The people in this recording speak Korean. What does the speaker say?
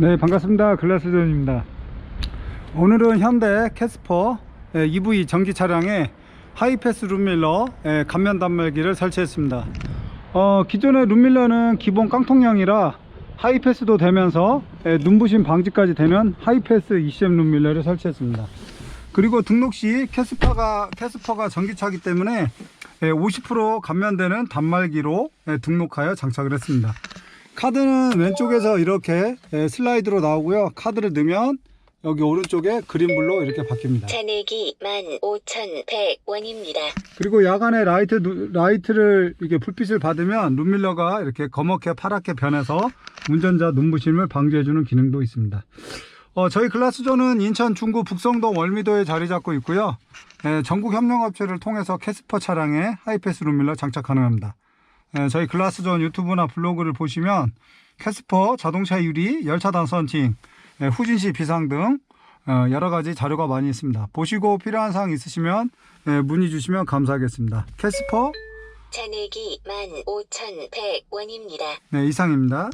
네 반갑습니다. 글라스존입니다. 오늘은 현대 캐스퍼 예, EV 전기 차량에 하이패스 룸밀러 예, 감면 단말기를 설치했습니다. 어, 기존의 룸밀러는 기본 깡통형이라 하이패스도 되면서 예, 눈부심 방지까지 되는 하이패스 ECM 룸밀러를 설치했습니다. 그리고 등록 시 캐스퍼가 캐스퍼가 전기차기 때문에 예, 50% 감면되는 단말기로 예, 등록하여 장착을 했습니다 카드는 왼쪽에서 이렇게 예, 슬라이드로 나오고요. 카드를 넣으면 여기 오른쪽에 그린불로 이렇게 바뀝니다. 잔액이 15,100원입니다. 그리고 야간에 라이트 누- 라이트를 이렇게 불빛을 받으면 룸밀러가 이렇게 검게 파랗게 변해서 운전자 눈부심을 방지해주는 기능도 있습니다. 어, 저희 글라스존은 인천 중구 북성동 월미도에 자리 잡고 있고요. 예, 전국 협력업체를 통해서 캐스퍼 차량에 하이패스 룸밀러 장착 가능합니다. 예, 저희 글라스존 유튜브나 블로그를 보시면 캐스퍼 자동차 유리, 열차 단선팅, 예, 후진시 비상 등 어, 여러 가지 자료가 많이 있습니다. 보시고 필요한 사항 있으시면 예, 문의 주시면 감사하겠습니다. 캐스퍼 잔액이 15,100원입니다. 네, 이상입니다.